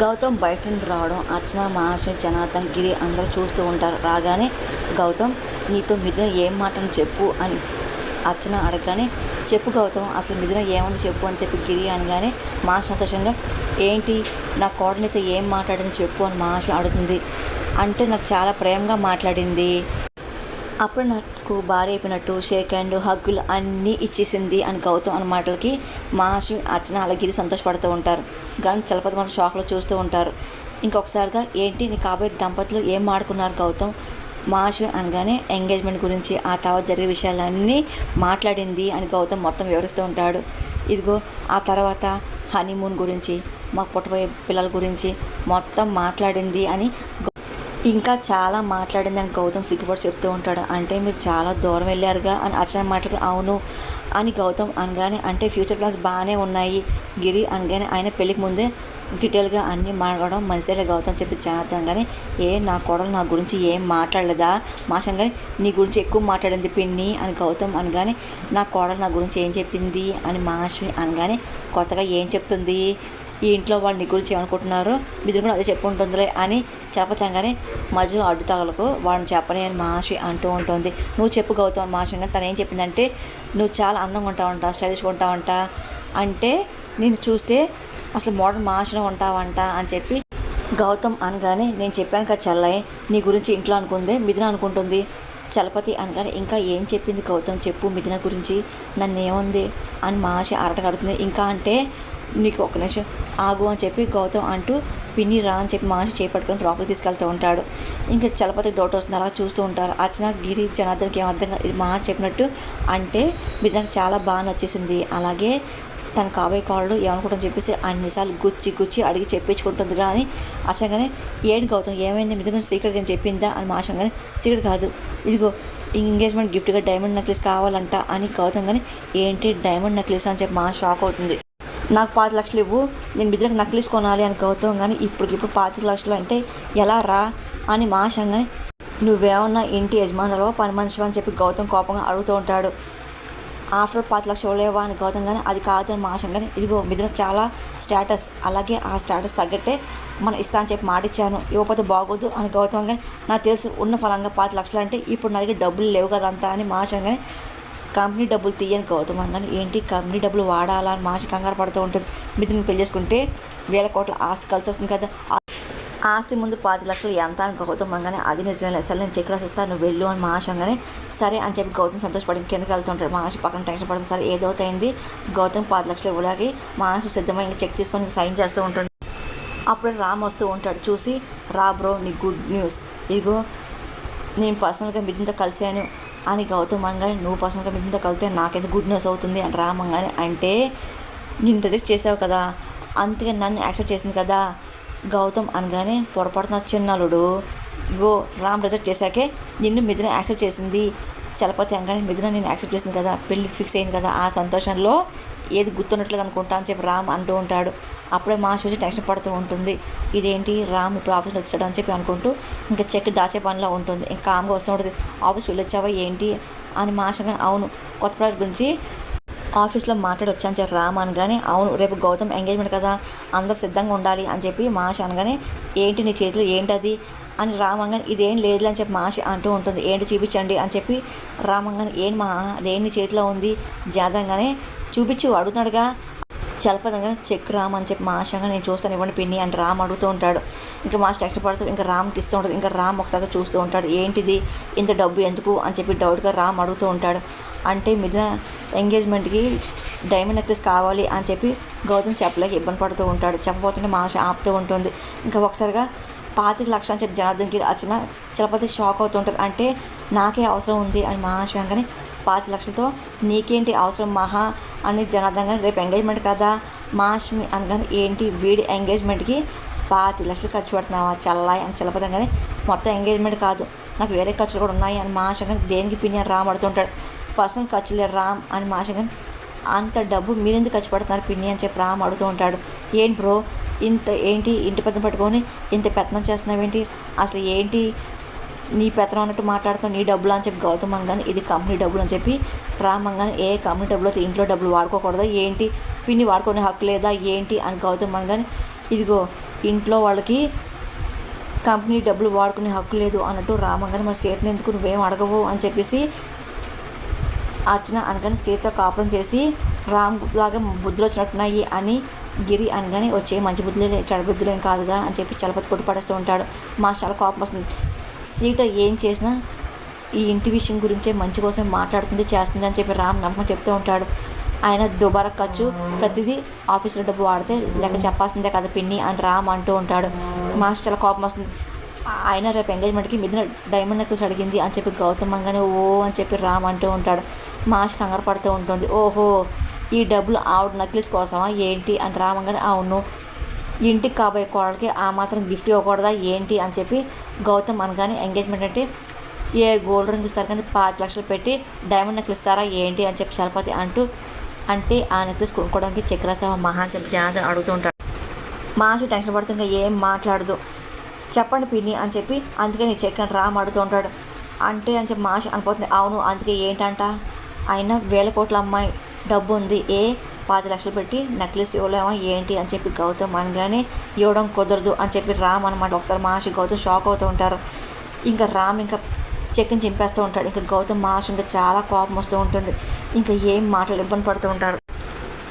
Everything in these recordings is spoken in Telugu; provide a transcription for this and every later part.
గౌతమ్ బయట నుండి రావడం అర్చన మహాలక్ష్మి జనార్దన్ గిరి అందరూ చూస్తూ ఉంటారు. రాగానే గౌతమ్ నీతో మిథున ఏం మాటను చెప్పు అని అర్చన అడగగానే చెప్పు గౌతమ్ అసలు మిథున ఏముంది చెప్పు అని చెప్పి గిరి అనగానే మహా సంతోషంగా ఏంటి నా కోడలితో ఏం మాట్లాడింది చెప్పు అని మహాలక్ష్మి అడుగుతుంది. అంటే నాకు చాలా ప్రేమగా మాట్లాడింది. అప్పుడు నాకు భార్య అయిపోయినట్టు షేక్ హ్యాండ్ హగ్గులు అన్నీ ఇచ్చేసింది అని గౌతమ్ అన్న మాటలకి మహాశివి అర్చన అలగిరి సంతోషపడుతూ ఉంటారు. కానీ చలపతి మాత్రం షాక్లో చూస్తూ ఉంటారు. ఇంకొకసారిగా ఏంటి నీ కాబోయే దంపతులు ఏం మాడుకున్నారు గౌతమ్? మహాశివి అనగానే ఎంగేజ్మెంట్ గురించి ఆ తర్వాత జరిగే విషయాలన్నీ మాట్లాడింది అని గౌతమ్ మొత్తం వివరిస్తూ ఉంటాడు. ఇదిగో ఆ తర్వాత హనీమూన్ గురించి మాకు పుట్టబోయే పిల్లల గురించి మొత్తం మాట్లాడింది అని ఇంకా చాలా మాట్లాడిందని గౌతమ్ సిగ్గుపడి చెప్తూ ఉంటాడు. అంటే మీరు చాలా దూరం వెళ్ళారుగా అని అర్చన మాటలకి అవును అని గౌతమ్ అనగానే అంటే ఫ్యూచర్ ప్లాన్స్ బాగానే ఉన్నాయి గిరి అనగానే ఆయన పెళ్ళికి ముందే డీటెయిల్గా అన్నీ మాట్లాడడం మంచిదేలే గౌతమ్ చెప్పి జాగ్రత్త కానీ ఏ నా కోడలు నా గురించి ఏం మాట్లాడలేదా? మాషంగానే నీ గురించి ఎక్కువ మాట్లాడింది పిన్ని అని గౌతమ్ అనగానే నా కోడలు నా గురించి ఏం చెప్పింది అని మహాశ్వి అనగానే కొత్తగా ఏం చెప్తుంది? ఈ ఇంట్లో వాడిని గురించి ఏమనుకుంటున్నారో మీరు కూడా అదే చెప్పు ఉంటుందిలే అని చెప్పతంగానే మధ్య అడ్డు తగలకు వాడిని చెప్పని అని మహాశ్వి అంటూ ఉంటుంది. నువ్వు చెప్పు గౌతమ్ అని తను ఏం చెప్పిందంటే నువ్వు చాలా అందంగా ఉంటావంట స్టైలిష్గా ఉంటావంట అంటే నేను చూస్తే అసలు మోడర్న్ మహాశ్వరం ఉంటావంట అని చెప్పి గౌతమ్ అనగానే నేను చెప్పాను కదా చల్లయ్య నీ గురించి ఇంట్లో అనుకుంది మిథున అనుకుంటుంది. చలపతి అనగానే ఇంకా ఏం చెప్పింది గౌతమ్ చెప్పు మిథున గురించి? నన్ను ఏముంది అని మహాశి అరటగడుతుంది. ఇంకా అంటే నీకు ఒక నిమిషం ఆగు అని చెప్పి గౌతమ్ అంటూ పిన్ని రా అని చెప్పి మనిషి చేపట్టుకొని లోపలికి తీసుకెళ్తూ ఉంటాడు. ఇంకా చలపతికి డౌట్ వస్తుంది అలా చూస్తూ ఉంటారు. అర్చన గిరి జనార్దన్కి ఏం అర్థం ఇది మహా చెప్పినట్టు అంటే మీరు నాకు చాలా బాగా నచ్చేసింది. అలాగే తన కాబోయే కాళ్ళు ఏమనుకుంటుందని చెప్పేసి అన్నిసార్లు గుచ్చి గుచ్చి అడిగి చెప్పించుకుంటుంది. కానీ అసంగానే ఏడు గౌతమ్ ఏమైంది? మీద దగ్గర సీక్రెట్ అని చెప్పిందా? అని మాసంగానే సీక్రెట్ కాదు. ఇదిగో ఎంగేజ్మెంట్ గిఫ్ట్గా డైమండ్ నెక్లెస్ కావాలంట అని గౌతమ్ కానీ ఏంటి డైమండ్ నెక్లెస్ అని చెప్పి మా షాక్ అవుతుంది. నాకు పాతి లక్షలు ఇవ్వు నేను బిడ్డలకు నక్లీస్ కొనాలి అని గౌతమ్ కానీ ఇప్పటికిప్పుడు పాతిక లక్షలు అంటే ఎలా రా అని మాషంగానే నువ్వేమన్నా ఇంటి యజమానులో పని మనిషి అని చెప్పి గౌతమ్ కోపంగా అడుగుతూ ఉంటాడు. ఆఫ్టర్ పాతి లక్షలు లేవా అని గౌతమ్ కానీ అది కాదు అని మాషం కానీ ఇదిగో మిద్ర చాలా స్టేటస్ అలాగే ఆ స్టేటస్ తగ్గట్టే మనం ఇస్తా అని చెప్పి మాట ఇచ్చాను. ఇవ్వకపోతే బాగోదు అని గౌతమ్ కానీ నాకు తెలుసు ఉన్న ఫలంగా పాతి లక్షలు అంటే ఇప్పుడు నా దగ్గర డబ్బులు లేవు కదా అంతా అని మాషం కానీ కంపెనీ డబ్బులు తీయని గౌతమ్ అందని ఏంటి? కంపెనీ డబ్బులు వాడాలా అని మాషి కంగారు పడుతూ ఉంటుంది. మిథుని పెళ్ళి చేసుకుంటే వేల కోట్ల ఆస్తి కలిసి వస్తుంది కదా. ఆస్తి ముందు పాతి లక్షలు ఎంత అని గౌతమ్ అనగానే అది నిజమే సరే నేను చెక్ రాసిస్తాను నువ్వు వెళ్ళు అని మహాష్ అనగానే సరే అని చెప్పి గౌతమ్ సంతోషపడి కిందకి వెళ్తుంటాడు. మహాష్ పక్కన టెన్షన్ పడుతుంది. సరే ఏదో అయింది. గౌతమ్ పాతి లక్షలు ఇవ్వడానికి మహాష్ సిద్ధమై ఇంకా చెక్ తీసుకొని సైన్ చేస్తూ ఉంటుంది అప్పుడు రామ్ వస్తూ ఉంటాడు. చూసి రా బ్రో నీ గుడ్ న్యూస్. ఇదిగో నేను పర్సనల్గా మిథున్తో కలిశాను. అని గౌతమ్ అనగానే నువ్వు పర్సనల్గా మిథున్తో కలితే నాకెంత గుడ్ న్యూస్ అవుతుంది అని రామ్ అంటే నేను రిజెక్ట్ చేసావు కదా అందుకే నన్ను యాక్సెప్ట్ చేసింది కదా గౌతమ్ అనగానే పొరపాటున చిన్నలుడు ఇగో రామ్ రిజెక్ట్ చేశాకే నిన్ను మిథున యాక్సెప్ట్ చేసింది చలపతి అనగానే మిథున నేను యాక్సెప్ట్ చేసింది కదా పెళ్ళి ఫిక్స్ అయింది కదా ఆ సంతోషంలో ఏది గుర్తున్నట్లేదు అనుకుంటా అని చెప్పి రామ్ అంటూ ఉంటాడు. అప్పుడే మా చూసి టెన్షన్ పడుతూ ఉంటుంది. ఇదేంటి? రామ్ ఇప్పుడు ఆఫీస్లో వచ్చాడు అని చెప్పి అనుకుంటూ ఇంకా చెక్ దాచే పనిలో ఉంటుంది. ఇంకా కామ్గా వస్తూ ఉంటుంది. ఆఫీస్ వెళ్ళొచ్చావా? ఏంటి? అని మాషంగా అవును కొత్త ప్రాజెక్ట్ గురించి ఆఫీస్లో మాట్లాడి వచ్చాను చెప్పి రామ్ అనగానే అవును రేపు గౌతమ్ ఎంగేజ్మెంట్ కదా. అందరు సిద్ధంగా ఉండాలి. అని చెప్పి మాష అనగానే ఏంటి నీ చేతిలో? ఏంటది? అని రామ్ అనగానే ఇదేం లేదు అని చెప్పి మాష అంటూ ఉంటుంది. ఏంటి చూపించండి? అని చెప్పి రామ్ ఏం మా? అదేం నీ చేతిలో ఉంది? జాతంగానే చూపించు అడుగుతున్నాడుగా చలపదంగా చెక్ రామ్ అని చెప్పి మాషంగా నేను చూస్తాను ఇవ్వండి పిన్ని అని రామ్ అడుగుతూ ఉంటాడు. ఇంకా మాస్టర్ టెక్స్ట్ పడుతూ ఇంకా రామ్కి ఇస్తూ ఉంటుంది ఇంకా రామ్ ఒకసారి చూస్తూ ఉంటాడు ఏంటిది? ఇంత డబ్బు ఎందుకు? అని చెప్పి డౌట్గా రామ్ అడుగుతూ ఉంటాడు. అంటే మిథున ఎంగేజ్మెంట్కి డైమండ్ నెక్లెస్ కావాలి అని చెప్పి గౌతమ్ చెప్పలేక ఇబ్బంది పడుతూ ఉంటాడు. చెప్పబోతుంటే మాష ఆపుతూ ఉంటుంది. ఇంకా ఒకసారిగా పాతిక లక్షలు అని చెప్పి జనార్దన్కి అర్చన చలపతి షాక్ అవుతుంటారు అంటే నాకే అవసరం ఉంది అని మహాశివం కానీ పాతి లక్షలతో నీకేంటి అవసరం మహా? అని జనార్దన్ కానీ రేపు ఎంగేజ్మెంట్ కదా. మహాష్మి అనగానే ఏంటి వీడి ఎంగేజ్మెంట్కి పాతి లక్షలు ఖర్చు పెడుతున్నావా? చల్లాయి అని చల్లపదం కానీ మొత్తం ఎంగేజ్మెంట్ కాదు నాకు వేరే ఖర్చులు కూడా ఉన్నాయి అని మహాశం కానీ దేనికి పిన్ని? అని రామ్ అడుతుంటాడు పర్సనల్ ఖర్చులే రామ్ అని మహాశం కానీ అంత డబ్బు మీరెందుకు ఖర్చు పెడుతున్నారు పిన్ని? అని చెప్పి రామ్ అడుగుతూ ఉంటాడు. ఏంటి బ్రో? ఇంత ఏంటి? ఇంటి పెద్ద పట్టుకొని ఇంత పెత్తనం చేస్తున్నావేంటి? అసలు ఏంటి నీ పెత్తనం అన్నట్టు మాట్లాడుతావు నీ డబ్బులు అని చెప్పి గౌతమ్ అనగానే ఇది కంపెనీ డబ్బులు అని చెప్పి రామంగానే ఏ కంపెనీ డబ్బులు అయితే ఇంట్లో డబ్బులు వాడుకోకూడదా ఏంటి? పిన్ని వాడుకునే హక్కు లేదా ఏంటి? అని గౌతమ్ అనగానే ఇదిగో ఇంట్లో వాళ్ళకి కంపెనీ డబ్బులు వాడుకునే హక్కు లేదు అన్నట్టు రామంగానే మరి సీతను ఎందుకు నువ్వేం అడగవు అని చెప్పేసి అర్చన అనగానే సీతతో కాపురం చేసి రామ్ లాగా బుద్ధులు వచ్చినట్టున్నాయి అని గిరి అనగానే వచ్చే మంచి బుద్ధులే చెడు బుద్ధులు కాదుగా అని చెప్పి చలపతి కొట్టి పడేస్తూ ఉంటాడు. మా చాలా కోపం వస్తుంది. సీత ఏం చేసినా ఈ ఇంటి విషయం గురించే మంచి కోసం మాట్లాడుతుంది చేస్తుంది అని చెప్పి రామ్ నమ్మకం చెప్తూ ఉంటాడు. ఆయన దుబారా ఖర్చు ప్రతిదీ ఆఫీసులో డబ్బు వాడితే లెక్క చెప్పాల్సిందే కదా పిన్ని అని రామ్ అంటూ ఉంటాడు. మాస్టర్ చాలా కోపం వస్తుంది. ఆయన రేపు ఎంగేజ్మెంట్కి మిథున డైమండ్ నెక్లెస్ అడిగింది అని చెప్పి గౌతమ్ అంగానే ఓ అని చెప్పి రామ్ అంటూ ఉంటాడు. మాస్ కంగారు పడుతూ ఉంటుంది. ఓహో ఈ డబ్బులు ఆవిడ నెక్లెస్ కోసమా ఏంటి అని రామంగానే అవును. ఇంటికి కాబోయే కోడలికి ఆ మాత్రం గిఫ్ట్ ఇవ్వకూడదా ఏంటి అని చెప్పి గౌతమ్ అనగానే ఎంగేజ్మెంట్ అంటే ఏ గోల్డ్ రింగ్ ఇస్తారు కానీ పాతి లక్షలు పెట్టి డైమండ్ నెక్లెస్ ఇస్తారా ఏంటి అని చెప్పి చలపతి అంటూ అంటే ఆ నెక్లెస్ కొనుక్కోవడానికి చక్రసభ మహా అని చెప్పి జనార్దన్ అడుగుతూ ఉంటాడు. మాషు టెన్షన్ పడుతుంది ఇంకా ఏం మాట్లాడదు. చెప్పండి పిన్ని అని చెప్పి అందుకే నీ చెక్ అని రామ్ అడుగుతూ ఉంటాడు. అంటే అని చెప్పి మాష అనిపోతుంది. అవును అందుకే ఏంటంట? ఆయన వేల కోట్ల అమ్మాయి డబ్బు ఉంది. ఏ? పది లక్షలు పెట్టి నెక్లెస్ ఇవ్వలేమా ఏంటి అని చెప్పి గౌతమ్ అనగానే ఇవ్వడం కుదరదు అని చెప్పి రామ్ అనమాట ఒకసారి మహర్షి గౌతమ్ షాక్ అవుతూ ఉంటారు. ఇంకా రామ్ ఇంకా చెక్కిని చింపేస్తూ ఉంటాడు. ఇంకా గౌతమ్ మహర్షి ఇంకా చాలా కోపం వస్తూ ఉంటుంది. ఇంకా ఏం మాటలు ఇబ్బంది పడుతూ ఉంటారు.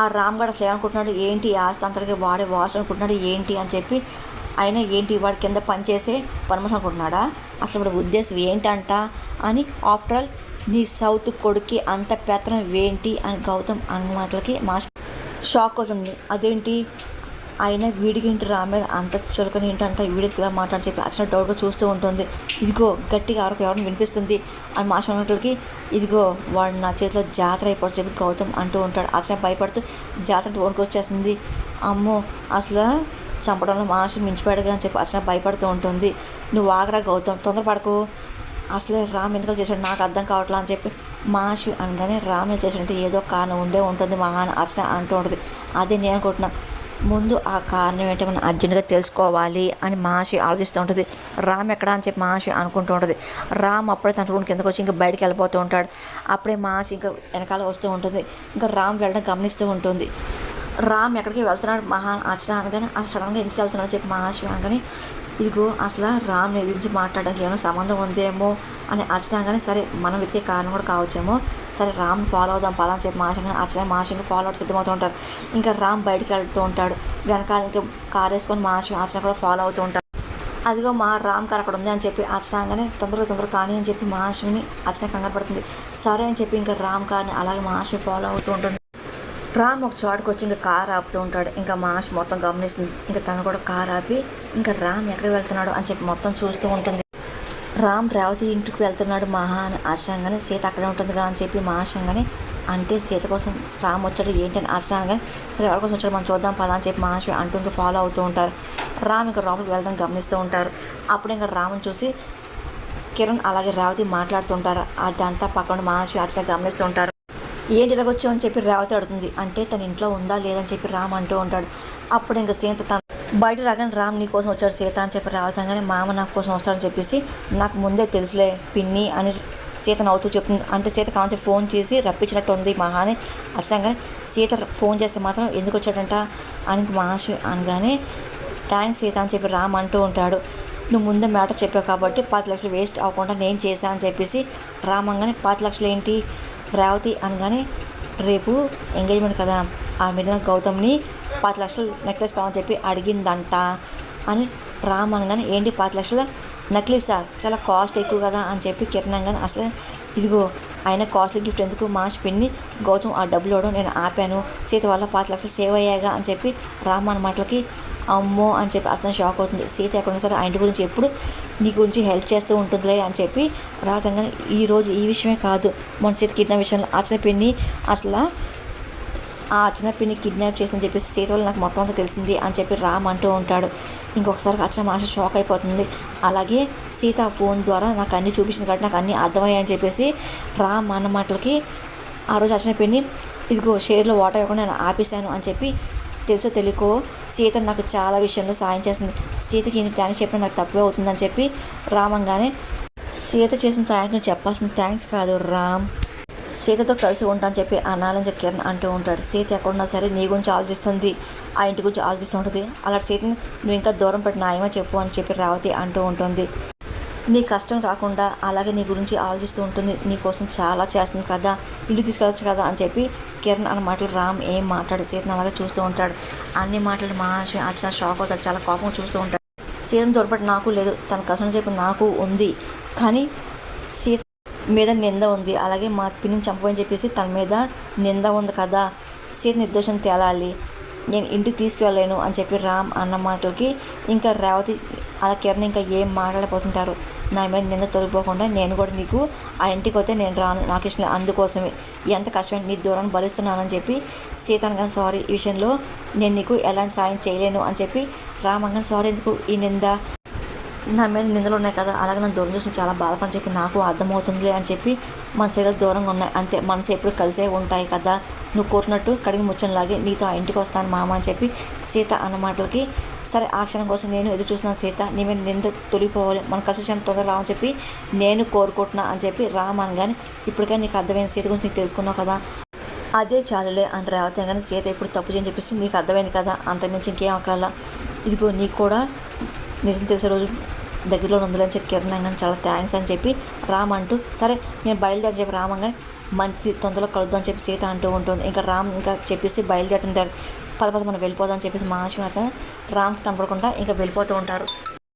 ఆ రామ్ గడ అసలు ఏమనుకుంటున్నాడు? ఏంటి ఆస్తి అంతటికి వాడే వాసు అనుకుంటున్నాడు? ఏంటి అని చెప్పి ఆయన ఏంటి వాడి కింద పనిచేసే పర్మిషన్ అనుకుంటున్నాడా? అసలు వాడి ఉద్దేశం ఏంటంట అని ఆఫ్టర్ ఆల్ నీ సౌత్ కొడుక్కి అంత పెత్తనం ఏంటి అని గౌతమ్ అన్న మాటలకి మా షాక్ అవుతుంది. అదేంటి? అయినా వీడికింటి రా మీద అంత చులకని ఏంటంటే వీడికి మాట్లాడి చెప్పి అచ్చిన డౌట్గా చూస్తూ ఉంటుంది. ఇదిగో గట్టిగా ఆరకు ఎవరిని వినిపిస్తుంది? అని మా మాటలకి ఇదిగో వాడు నా చేతిలో జాతర అయిపోయి చెప్పి గౌతమ్ అంటూ ఉంటాడు. అచ్చిన భయపడుతూ జాతర వణుకు వచ్చేస్తుంది. అమ్మో అసలు చంపడంలో మాషి మించిపోయాడుగా అని చెప్పి అచ్చిన భయపడుతూ ఉంటుంది. నువ్వు ఆగరా గౌతమ్ తొందరపడకు. అసలే రామ్ ఎందుకు చేశాడు? నాకు అర్థం కావట్లా అని చెప్పి మాషి అనగానే రామ్ చేసినట్టు ఏదో కారణం ఉండే ఉంటుంది మహాన్ అర్చన అంటూ ఉంటుంది. అది నేను అనుకుంటున్నా. ముందు ఆ కారణం ఏంటో మనం అర్జెంటుగా తెలుసుకోవాలి అని మహర్షి ఆలోచిస్తూ ఉంటుంది. రామ్ ఎక్కడా అని చెప్పి మహర్షి అనుకుంటూ ఉంటుంది. రామ్ అప్పుడే తన రూమ్ కిందకు వచ్చి ఇంకా బయటికి వెళ్ళిపోతూ ఉంటాడు. అప్పుడే మహర్షి ఇంకా వెనకాల వస్తూ ఉంటుంది. ఇంకా రామ్ వెళ్ళడం గమనిస్తూ ఉంటుంది. రామ్ ఎక్కడికి వెళ్తున్నాడు? మహాన్ అర్చన అనగానే ఆ సడన్గా ఎందుకు వెళ్తున్నాడు చెప్పి మహర్షి అనగానే ఇదిగో అసలు రామ్ నిధించి మాట్లాడడానికి ఏమైనా సంబంధం ఉందేమో అని అర్చన సరే మనం వెతికే కారణం కూడా కావచ్చేమో. సరే రామ్ ఫాలో అవుదాం పలా అని చెప్పి మాషంగా అర్చన మాషంగా ఫాలో అవుట్ సిద్ధమవుతూ ఉంటారు. ఇంకా రామ్ బయటికి వెళ్తూ ఉంటాడు. వెనకాల ఇంకా కార్ వేసుకొని మాషం అర్చన కూడా ఫాలో అవుతూ ఉంటారు అదిగో మా రామ్ కార్ అక్కడ ఉంది అని చెప్పి అర్చనగానే తొందరగా తొందరగా కానీ అని చెప్పి మహాష్మిని అర్చన కంగారు పడుతుంది. సరే అని చెప్పి ఇంకా రామ్ కార్ని అలాగే మహాష్మి ఫాలో అవుతూ ఉంటుంది రామ్ ఒక చోటుకు వచ్చి ఇంకా కార్ ఆపుతూ ఉంటాడు. ఇంకా మాష్ మొత్తం గమనిస్తుంది. ఇంకా తను కూడా కార్ ఆపి ఇంకా రామ్ ఎక్కడికి వెళ్తున్నాడు అని చెప్పి మొత్తం చూస్తూ ఉంటుంది. రామ్ రేవతి ఇంటికి వెళ్తున్నాడు. మహా అని ఆశంగానే సీత అక్కడే ఉంటుందిగా అని చెప్పి మహాశంగానే అంటే సీత కోసం రామ్ వచ్చాడు ఏంటని ఆచరణగా సరే ఎవరి కోసం వచ్చాడు మనం చూద్దాం పదా అని చెప్పి మహాశ్వి అంటూ ఇంకా ఫాలో అవుతూ ఉంటారు. రామ్ ఇంకా లోపలికి వెళ్ళడం గమనిస్తూ ఉంటారు. అప్పుడు ఇంకా రామ్ని చూసి కిరణ్ అలాగే రేవతి మాట్లాడుతుంటారు అదంతా పక్కన మహాశ్వి అర్చన గమనిస్తూ ఉంటారు. ఏంటి ఇలాగొచ్చావు అని చెప్పి రేవతి అడుగుతుంది. అంటే తన ఇంట్లో ఉందా లేదని చెప్పి రామ్ అంటూ ఉంటాడు. అప్పుడు ఇంకా సీత తన బయట రాగానే రామ్ నీ కోసం వచ్చాడు సీత అని చెప్పి రావతంగానే మామ నా కోసం వస్తాడని చెప్పేసి నాకు ముందే తెలుసులే పిన్ని అని సీత నవ్వుతూ చెప్తుంది. అంటే సీత కావాల్సి ఫోన్ చేసి రప్పించినట్టు ఉంది మహా అని అచ్చంగానే సీత ఫోన్ చేస్తే మాత్రం ఎందుకు వచ్చాడంట? అని మహాశ్వి అనగానే థ్యాంక్స్ సీత అని చెప్పి రామ్ అంటూ ఉంటాడు. నువ్వు ముందే మ్యాటర్ చెప్పావు కాబట్టి పాతి లక్షలు వేస్ట్ అవ్వకుండా నేను చేశాను అని చెప్పేసి రామంగానే పాతి లక్షలు ఏంటి? రేవతి అనగానే రేపు ఎంగేజ్మెంట్ కదా? ఆ మీద గౌతమ్ని పాతి లక్షలు నెక్లెస్ కావాలని చెప్పి అడిగిందంట. అని రామ్ అనగానే ఏంటి పాతి లక్షల? నెక్లెసా చాలా కాస్ట్ ఎక్కువ కదా? అని చెప్పి కిరణ్ అనగానే అసలు ఇదిగో ఆయన కాస్ట్లీ గిఫ్ట్ ఎందుకు? మాస్ పిన్ని గౌతమ్ ఆ డబ్బులు ఇవ్వడం నేను ఆపాను. సీత వల్ల పాతి లక్షలు సేవ్ అయ్యాగా అని చెప్పి రామ్ అన్న మాటలకి అమ్మో అని చెప్పి అతను షాక్ అవుతుంది. సీత ఎక్కడున్నా సరే ఆయన గురించి ఎప్పుడు నీ గురించి హెల్ప్ చేస్తూ ఉంటుందిలే అని చెప్పి రాతంగానే ఈరోజు ఈ విషయమే కాదు. మన సీత కిడ్నాప్ విషయంలో అర్చన పిన్ని అసలు ఆ అర్చన పిన్ని కిడ్నాప్ చేసిందని చెప్పేసి సీత వల్ల నాకు మొత్తం అంతా తెలిసింది అని చెప్పి రామ్ అంటూ ఉంటాడు. ఇంకొకసారి అర్చన మాష షాక్ అయిపోతుంది. అలాగే సీత ఫోన్ ద్వారా నాకు అన్నీ చూపించింది కాబట్టి నాకు అన్నీ అర్థమయ్యాయని చెప్పేసి రామ్ అన్న మాటలకి ఆ రోజు అర్చన పిన్ని ఇదిగో షేర్లో వాటర్ ఇవ్వకుండా నేను ఆపేశాను అని చెప్పి తెలుసో తెలియకో సీత నాకు చాలా విషయంలో సాయం చేస్తుంది. సీతకి ఈయన థ్యాంక్స్ చెప్పడం నాకు తక్కువే అవుతుందని చెప్పి రామంగానే సీత చేసిన సాయం నువ్వు చెప్పాల్సిన థ్యాంక్స్ కాదు రామ్. సీతతో కలిసి ఉంటాను చెప్పి అనాలని చెప్పి కిరణ్ అంటూ ఉంటాడు. సీత ఎక్కడున్నా సరే నీ గురించి ఆలోచిస్తుంది. ఆ ఇంటి గురించి ఆలోచిస్తూ ఉంటుంది. అలాంటి సీతని నువ్వు ఇంకా దూరం పెట్టిన న్యాయమో చెప్పు అని చెప్పి రావతి అంటూ ఉంటుంది. నీ కష్టం రాకుండా అలాగే నీ గురించి ఆలోచిస్తూ ఉంటుంది. నీ కోసం చాలా చేస్తుంది కదా ఇంటికి తీసుకెళ్ళచ్చు కదా అని చెప్పి కిరణ్ అన్న మాటలు రామ్ ఏం మాట్లాడు సీతను అలాగే చూస్తూ ఉంటాడు. అన్ని మాటలు మహాలక్ష్మి అచ్చిన షాక్ అవుతాడు. చాలా కోపం చూస్తూ ఉంటాడు. సీతను దొరపటి నాకు లేదు. తన కష్టం చెప్పి నాకు ఉంది. కానీ సీత మీద నింద ఉంది. అలాగే మా పిన్నిని చంపని చెప్పేసి తన మీద నింద ఉంది కదా. సీత నిర్దోషం తేలాలి. నేను ఇంటికి తీసుకువెళ్ళలేను అని చెప్పి రామ్ అన్న మాటలకి ఇంకా రేవతి అలా కిరణ్ ఇంకా ఏం మాట్లాడపోతుంటారు నా మీద నిన్న తొలగిపోకుండా నేను కూడా నీకు ఆ ఇంటికి వస్తే నేను రాను నాకు ఇష్టం అందుకోసమే. ఎంత కష్టమైన నీ దూరాన్ని భరిస్తున్నానని చెప్పి సీత అనగానే సారీ ఈ విషయంలో నేను నీకు ఎలాంటి సాయం చేయలేను అని చెప్పి రామంగన్ సారీ ఎందుకు ఈ నింద? నా మీద నిందలు ఉన్నాయి కదా అలాగే నన్ను దూరం చేసిన చాలా బాధపడి చెప్పి నాకు అర్థమవుతుందిలే అని చెప్పి మన శరీరాలు దూరంగా ఉన్నాయి. అంతే మనసు ఎప్పుడు కలిసే ఉంటాయి కదా. నువ్వు కోరినట్టు కడిగి ముచ్చనలాగే నీతో ఆ ఇంటికి వస్తాను మామ అని చెప్పి సీత అన్న మాటలకి సరే ఆ క్షణం కోసం నేను ఎదురు చూస్తున్నాను సీత నీ మీద నింద తొలిపోవాలి మన కలిసి క్షణం తొందర రావని చెప్పి నేను కోరుకుంటున్నా అని చెప్పి రామాను కానీ ఇప్పటికైనా నీకు అర్థమైన సీత గురించి నీకు తెలుసుకున్నావు కదా. అదే చాలులే అని రేవతి కానీ సీత ఇప్పుడు తప్పు చేయని చెప్పేసి నీకు అర్థమైంది కదా అంతమించి ఇంకేం అక్కల ఇదిగో నీకు కూడా నిజం తెలిసే రోజు దగ్గరలో ఉందని చెప్పి కిరణ్ కానీ చాలా థ్యాంక్స్ అని చెప్పి రామ్ అంటూ సరే నేను బయలుదేరి చెప్పి రామ్ మంచిది తొందరలో కలుద్దాం అని చెప్పి సీత అంటూ ఉంటుంది. ఇంకా రామ్ ఇంకా చెప్పేసి బయలుదేరుతుంటారు. పద పద మనం వెళ్ళిపోదాం అని చెప్పేసి మహాశివ రామ్కి కనపడకుండా ఇంకా వెళ్ళిపోతూ ఉంటారు.